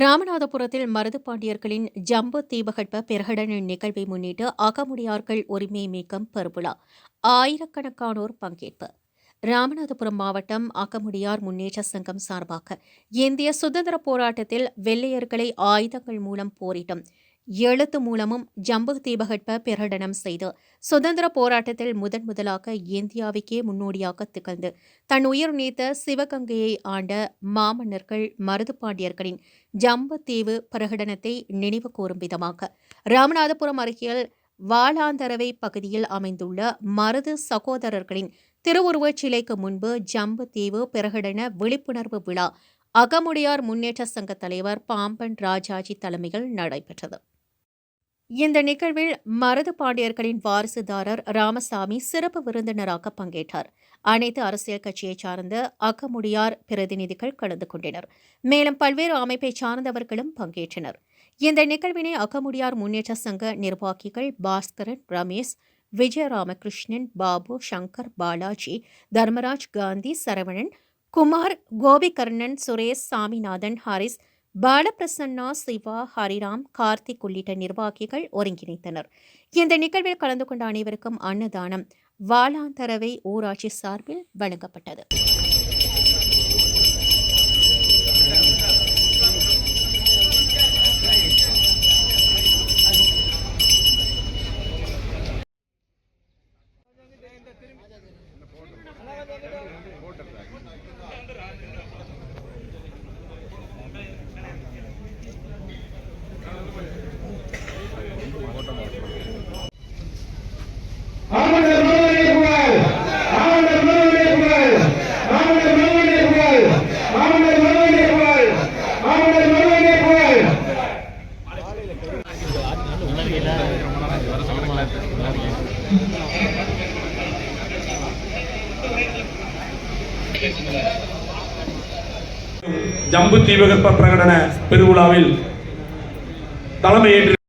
ராமநாதபுரத்தில் மருதுபாண்டியர்களின் ஜம்பு தீபகற்ப பிரகடன நிகழ்வை முன்னிட்டு அகமுடியார்கள் உரிமை மீட்கம் பெருவிழா. ஆயிரக்கணக்கானோர் பங்கேற்பு. ராமநாதபுரம் மாவட்டம் அகமுடியார் முன்னேற்ற சங்கம் சார்பாக இந்திய சுதந்திர போராட்டத்தில் வெள்ளையர்களை ஆயுதங்கள் மூலம் போரிட்டும் எழுத்து மூலமும் ஜம்பு தீபகற்ப பிரகடனம் செய்து சுதந்திர போராட்டத்தில் முதன் முதலாக இந்தியாவுக்கே முன்னோடியாக திகழ்ந்து தன் உயிர் நீத்த சிவகங்கையை ஆண்ட மாமன்னர்கள் மருதுபாண்டியர்களின் ஜம்பு தீவு பிரகடனத்தை நினைவு கூறும் விதமாக ராமநாதபுரம் அருகில் வாளாந்தரவை பகுதியில் அமைந்துள்ள மருது சகோதரர்களின் திருவுருவச் சிலைக்கு முன்பு ஜம்பு தீவு பிரகடன விழிப்புணர்வு விழா அகமுடையார் முன்னேற்ற சங்க தலைவர் பாம்பன் ராஜாஜி தலைமையில் நடைபெற்றது. இந்த நிகழ்வில் மரது பாண்டியர்களின் வாரிசுதாரர் ராமசாமி சிறப்பு விருந்தினராக பங்கேற்றார். அனைத்து அரசியல் கட்சியைச் சார்ந்த அகமுடியார் பிரதிநிதிகள் கலந்து கொண்டனர். மேலும் பல்வேறு அமைப்பைச் சார்ந்தவர்களும் பங்கேற்றனர். இந்த நிகழ்வினை அகமுடியார் முன்னேற்ற சங்க நிர்வாகிகள் பாஸ்கரன் ரமேஷ் விஜய ராமகிருஷ்ணன் பாபு சங்கர் பாலாஜி தர்மராஜ் காந்தி சரவணன் குமார் கோபிகர்ணன் சுரேஷ் சாமிநாதன் ஹாரிஸ் பாலபிரசன்னா சிவா ஹரிராம் கார்த்திக் உள்ளிட்ட நிர்வாகிகள் ஒருங்கிணைத்தனர் இந்த நிகழ்வில் கலந்து கொண்ட அனைவருக்கும் அன்னதானம் வாலாந்தரவை ஊராட்சி சார்பில் வழங்கப்பட்டது போட்டு ஜம்பு தீபகற்ப பிரகடன பெருவிழாவில் தலைமையேற்று